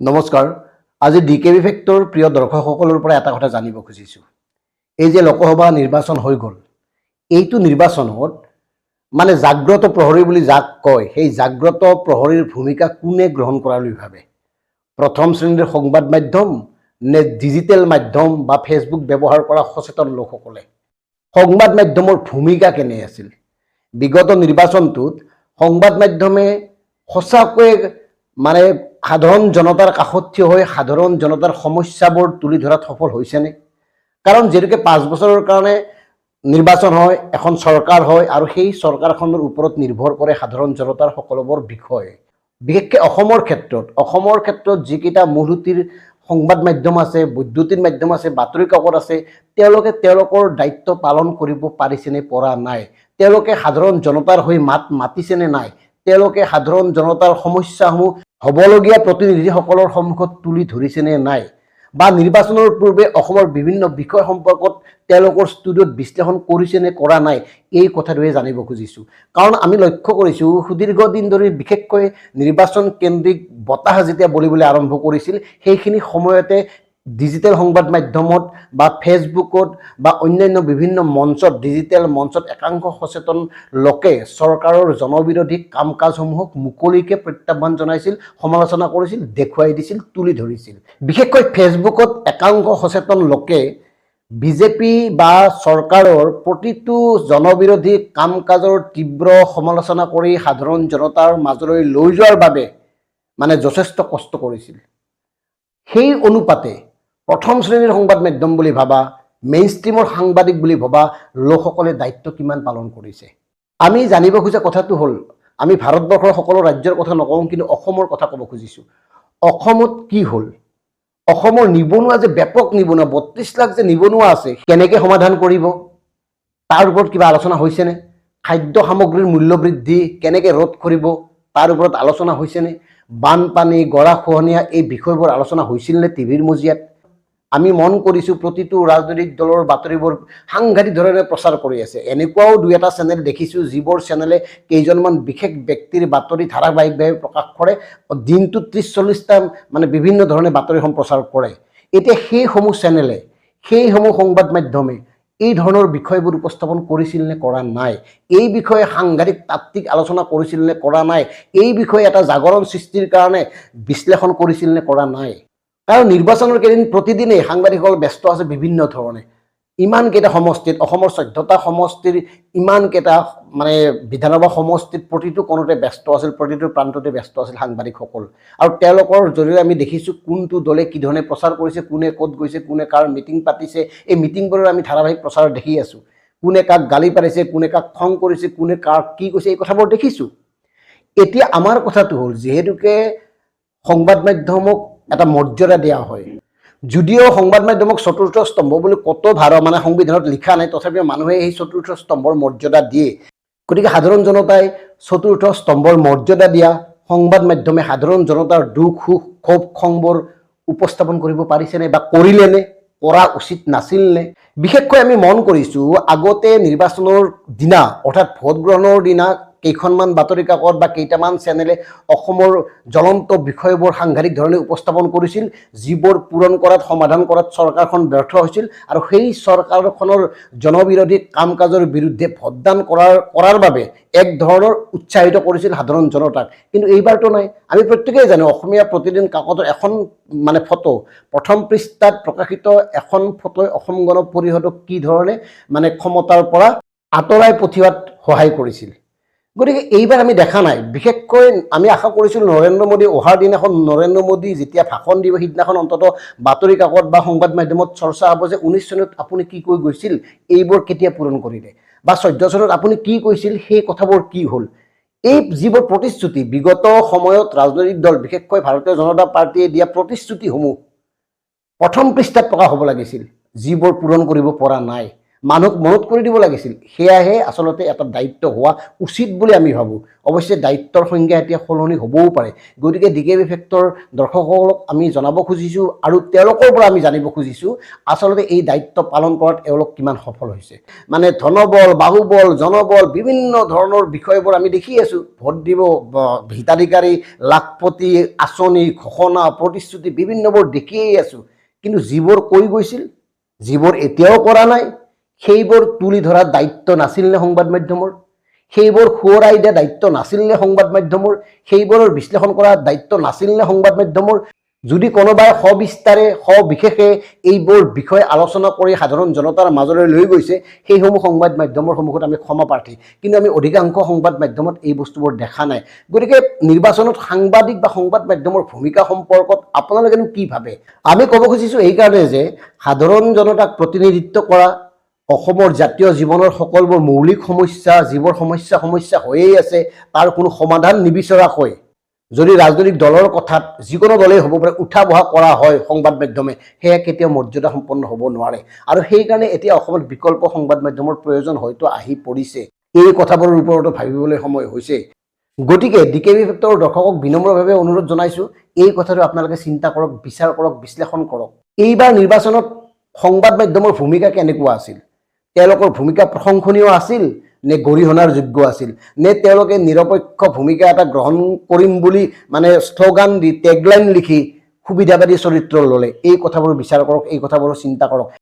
নমস্কাৰ। আজি D K B factor প্ৰিয় দৰ্শকসকলৰ পৰা এটা কথা জানিব খুজিছোঁ। এই যে লোকসভা নিৰ্বাচন হৈ গ'ল, এইটো নিৰ্বাচনত মানে জাগ্ৰত প্ৰহৰী বুলি যাক কয়, সেই জাগ্ৰত প্ৰহৰীৰ ভূমিকা কোনে গ্ৰহণ কৰা বুলি ভাবে? প্ৰথম শ্ৰেণীৰ সংবাদ মাধ্যম নে ডিজিটেল মাধ্যম বা ফেচবুক ব্যৱহাৰ কৰা সচেতন লোকসকলে? সংবাদ মাধ্যমৰ ভূমিকা কেনে আছিল? বিগত নিৰ্বাচনটোত সংবাদ মাধ্যমে সঁচাকৈয়ে মানে সাধাৰণ জনতাৰ কাষত থিয় হৈ সাধাৰণ জনতাৰ সমস্যাবোৰ তুলি ধৰাত সফল হৈছেনে? কাৰণ যিহেতুকে পাঁচ বছৰৰ কাৰণে নিৰ্বাচন হয়, এখন চৰকাৰ হয় আৰু সেই চৰকাৰখনৰ ওপৰত নিৰ্ভৰ কৰে সাধাৰণ জনতাৰ সকলোবোৰ বিষয়। বিশেষকৈ অসমৰ ক্ষেত্ৰত অসমৰ ক্ষেত্ৰত যিকেইটা মূলসুঁতিৰ সংবাদ মাধ্যম আছে, বৈদ্যুতিন মাধ্যম আছে, বাতৰি কাকত আছে, তেওঁলোকে তেওঁলোকৰ দায়িত্ব পালন কৰিব পাৰিছেনে পৰা নাই? তেওঁলোকে সাধাৰণ জনতাৰ হৈ মাত মাতিছেনে নাই? তেওঁলোকে সাধাৰণ জনতাৰ সমস্যাসমূহ হ'বলগীয়া প্ৰতিনিধিসকলৰ সন্মুখত তুলি ধৰিছেনে নাই বা নিৰ্বাচনৰ পূৰ্বে অসমৰ বিভিন্ন বিষয় সম্পৰ্কত তেওঁলোকৰ ষ্টুডিঅ'ত বিশ্লেষণ কৰিছেনে কৰা নাই এই কথাটোৱে জানিব খুজিছোঁ। কাৰণ আমি লক্ষ্য কৰিছোঁ সুদীৰ্ঘ দিন ধৰি বিশেষকৈ নিৰ্বাচন কেন্দ্ৰিক বতাহ যেতিয়া বলিবলৈ আৰম্ভ কৰিছিল সেইখিনি সময়তে ডিজিটেল সংবাদ মাধ্যমত বা ফেচবুকত বা অন্যান্য বিভিন্ন মঞ্চত ডিজিটেল মঞ্চত একাংশ সচেতন লোকে চৰকাৰৰ জনবিৰোধী কাম কাজসমূহক মুকলিকে প্ৰত্যাহ্বান জনাইছিল, সমালোচনা কৰিছিল, দেখুৱাই দিছিল, তুলি ধৰিছিল। বিশেষকৈ ফেচবুকত একাংশ সচেতন লোকে বিজেপি বা চৰকাৰৰ প্ৰতিটো জনবিৰোধী কাম কাজৰ তীব্ৰ সমালোচনা কৰি সাধাৰণ জনতাৰ মাজলৈ লৈ যোৱাৰ বাবে মানে যথেষ্ট কষ্ট কৰিছিল। সেই অনুপাতে প্ৰথম শ্ৰেণীৰ সংবাদ মাধ্যম বুলি ভাবা মেইন ষ্ট্ৰীমৰ সাংবাদিক বুলি ভবা, লোকসকলে দায়িত্ব কিমান পালন কৰিছে? আমি জানিব খোজা কথাটো হ'ল, আমি ভাৰতবৰ্ষৰ সকলো ৰাজ্যৰ কথা নকওঁ, কিন্তু অসমৰ কথা ক'ব খুজিছোঁ। অসমত কি হ'ল? অসমৰ নিবনুৱা যে ব্যাপক নিবনুৱা বত্ৰিছ লাখ যে নিবনুৱা আছে, কেনেকৈ সমাধান কৰিব? তাৰ ওপৰত কিবা আলোচনা হৈছেনে? খাদ্য সামগ্ৰীৰ মূল্য বৃদ্ধি কেনেকৈ ৰোধ কৰিব? তাৰ ওপৰত আলোচনা হৈছেনে? বানপানী, গৰাখহনীয়া, এই বিষয়বোৰ আলোচনা হৈছিল নে টিভিৰ মজিয়াত? আমি মন কৰিছোঁ প্ৰতিটো ৰাজনৈতিক দলৰ বাতৰিবোৰ সাংঘাতিক ধৰণে প্ৰচাৰ কৰি আছে। এনেকুৱাও দুই এটা চেনেল দেখিছোঁ যিবোৰ চেনেলে কেইজনমান বিশেষ ব্যক্তিৰ বাতৰি ধাৰাবাহিকভাৱে প্ৰকাশ কৰে, দিনটোত ত্ৰিছ চল্লিছটা মানে বিভিন্ন ধৰণে বাতৰিসমূহ প্ৰচাৰ কৰে। এতিয়া সেইসমূহ চেনেলে, সেইসমূহ সংবাদ মাধ্যমে এই ধৰণৰ বিষয়বোৰ উপস্থাপন কৰিছিল নে কৰা নাই, এই বিষয়ে সাংঘাতিক তাত্ত্বিক আলোচনা কৰিছিল নে কৰা নাই, এই বিষয়ে এটা জাগৰণ সৃষ্টিৰ কাৰণে বিশ্লেষণ কৰিছিল নে কৰা নাই কাৰণ নিৰ্বাচনৰ কেইদিন প্ৰতিদিনেই সাংবাদিকসকল ব্যস্ত আছে বিভিন্ন ধৰণে। ইমানকেইটা সমষ্টিত, অসমৰ চৈধ্যটা সমষ্টিৰ ইমানকেইটা মানে বিধানসভা সমষ্টিত প্ৰতিটো কোণতে ব্যস্ত আছিল, প্ৰতিটো প্ৰান্ততে ব্যস্ত আছিল সাংবাদিকসকল। আৰু তেওঁলোকৰ জৰিয়তে আমি দেখিছোঁ কোনটো দলে কি ধৰণে প্ৰচাৰ কৰিছে, কোনে ক'ত গৈছে, কোনে কাৰ মিটিং পাতিছে। এই মিটিংবোৰৰ আমি ধাৰাবাহিক প্ৰচাৰ দেখি আছোঁ। কোনে কাক গালি পাৰিছে, কোনে কাক খং কৰিছে, কোনে কাক কি কৈছে, এই কথাবোৰ দেখিছোঁ। এতিয়া আমাৰ কথাটো হ'ল, যিহেতুকে সংবাদ মাধ্যমক এটা মৰ্যাদা দিয়া হয়। যদিও সংবাদ মাধ্যমক চতুৰ্থ স্তম্ভ বুলি কত ভাৰ মানে সংবিধানত লিখা নাই, তথাপিও মানুহে সেই চতুৰ্থ স্তম্ভৰ মৰ্যাদা দিয়ে। গতিকে সাধাৰণ জনতাই চতুৰ্থ স্তম্ভৰ মৰ্যাদা দিয়া সংবাদ মাধ্যমে সাধাৰণ জনতাৰ দুখ, সুখ, ক্ষোভ খংবোৰ উপস্থাপন কৰিব পাৰিছেনে বা কৰিলেনে, কৰা উচিত নাছিল নে বিশেষকৈ আমি মন কৰিছোঁ আগতে নিৰ্বাচনৰ দিনা, অৰ্থাৎ ভোট গ্ৰহণৰ দিনা কেইখনমান বাতৰি কাকত বা কেইটামান চেনেলে অসমৰ জ্বলন্ত বিষয়বোৰ সাংঘাতিক ধৰণে উপস্থাপন কৰিছিল, যিবোৰ পূৰণ কৰাত, সমাধান কৰাত চৰকাৰখন ব্যৰ্থ হৈছিল আৰু সেই চৰকাৰখনৰ জনবিৰোধী কাম কাজৰ বিৰুদ্ধে ভোটদান কৰাৰ কৰাৰ বাবে এক ধৰণৰ উৎসাহিত কৰিছিল সাধাৰণ জনতাক। কিন্তু এইবাৰতো নাই। আমি প্ৰত্যেকেই জানো, অসমীয়া প্ৰতিদিন কাকতৰ এখন মানে ফটো, প্ৰথম পৃষ্ঠাত প্ৰকাশিত এখন ফটোই অসম গণ পৰিষদক কি ধৰণে মানে ক্ষমতাৰ পৰা আঁতৰাই পঠিওৱাত সহায় কৰিছিল। গতিকে এইবাৰ আমি দেখা নাই। বিশেষকৈ আমি আশা কৰিছিলোঁ নৰেন্দ্ৰ মোদী অহাৰ দিনাখন নৰেন্দ্ৰ মোদী যেতিয়া ভাষণ দিব, সিদিনাখন অন্ততঃ বাতৰি কাকত বা সংবাদ মাধ্যমত চৰ্চা হ'ব যে ঊনৈছ চনত আপুনি কি কৈ গৈছিল, এইবোৰ কেতিয়া পূৰণ কৰিলে বা চৈধ্য চনত আপুনি কি কৈছিল, সেই কথাবোৰ কি হ'ল? এই যিবোৰ প্ৰতিশ্ৰুতি, বিগত সময়ত ৰাজনৈতিক দল, বিশেষকৈ ভাৰতীয় জনতা পাৰ্টীয়ে দিয়া প্ৰতিশ্ৰুতিসমূহ প্ৰথম পৃষ্ঠাত প্ৰকাশ হ'ব লাগিছিল, যিবোৰ পূৰণ কৰিব পৰা নাই। মানুহক মনত কৰি দিব লাগিছিল। সেয়াহে আচলতে এটা দায়িত্ব হোৱা উচিত বুলি আমি ভাবোঁ। অৱশ্যে, দায়িত্বৰ সংজ্ঞা এতিয়া সলনি হ'বও পাৰে। গতিকে ডি কে বি ফেক্টৰ দৰ্শকসকলক আমি জনাব খুজিছোঁ আৰু তেওঁলোকৰ পৰা আমি জানিব খুজিছোঁ, আচলতে এই দায়িত্ব পালন কৰাত এওঁলোক কিমান সফল হৈছে। মানে ধনবল, বাহুবল, জনবল, বিভিন্ন ধৰণৰ বিষয়বোৰ আমি দেখি আছোঁ। ভোট দিব হিতাধিকাৰী, লাখপতি, আঁচনি, ঘোষণা, প্ৰতিশ্ৰুতি, বিভিন্নবোৰ দেখিয়েই আছোঁ। কিন্তু যিবোৰ কৈ গৈছিল, যিবোৰ এতিয়াও কৰা নাই সেইবোৰ তুলি ধৰাৰ দায়িত্ব নাছিল নে সংবাদ মাধ্যমৰ? সেইবোৰ সোঁৱৰাই দিয়া দায়িত্ব নাছিল নে সংবাদ মাধ্যমৰ? সেইবোৰৰ বিশ্লেষণ কৰাৰ দায়িত্ব নাছিল নে সংবাদ মাধ্যমৰ? যদি কোনোবাই সবিস্তাৰে, সবিশেষে এইবোৰ বিষয় আলোচনা কৰি সাধাৰণ জনতাৰ মাজলৈ লৈ গৈছে, সেইসমূহ সংবাদ মাধ্যমৰ সন্মুখত আমি ক্ষমা প্ৰাৰ্থী। কিন্তু আমি অধিকাংশ সংবাদ মাধ্যমত এই বস্তুবোৰ দেখা নাই। গতিকে নিৰ্বাচনত সাংবাদিক বা সংবাদ মাধ্যমৰ ভূমিকা সম্পৰ্কত আপোনালোকেনো কি ভাবে? আমি ক'ব খুজিছোঁ এইকাৰণে যে সাধাৰণ জনতাক প্ৰতিনিধিত্ব কৰা অসমৰ জাতীয় জীৱনৰ সকলোবোৰ মৌলিক সমস্যা যিবোৰ সমস্যা সমস্যা হৈয়ে আছে তাৰ কোনো সমাধান নিবিচৰাকৈ যদি ৰাজনৈতিক দলৰ কথাত যিকোনো দলেই হ'ব পাৰে উঠা বহা কৰা হয় সংবাদ মাধ্যমে সেয়া কেতিয়াও মৰ্যাদা সম্পন্ন হ'ব নোৱাৰে। আৰু সেইকাৰণে এতিয়া অসমত বিকল্প সংবাদ মাধ্যমৰ প্ৰয়োজন হয়তো আহি পৰিছে। এই কথাবোৰৰ ওপৰতো ভাবিবলৈ সময় হৈছে। গতিকে ডি কে বি ফেক্টৰৰ দৰ্শকক বিনম্ৰভাৱে অনুৰোধ জনাইছোঁ এই কথাটো আপোনালোকে চিন্তা কৰক বিচাৰ কৰক বিশ্লেষণ কৰক। এইবাৰ নিৰ্বাচনত সংবাদ মাধ্যমৰ ভূমিকা কেনেকুৱা আছিল? তেওঁলোকৰ ভূমিকা প্ৰশংসনীয় আছিল নে গৰিহণাৰ যোগ্য আছিল? নে তেওঁলোকে নিৰপেক্ষ ভূমিকা এটা গ্ৰহণ কৰিম বুলি মানে শ্লোগান দি টেগলাইন লিখি সুবিধাবাদী চৰিত্ৰ ল'লে? এই কথাবোৰ বিচাৰ কৰক, এই কথাবোৰ চিন্তা কৰক।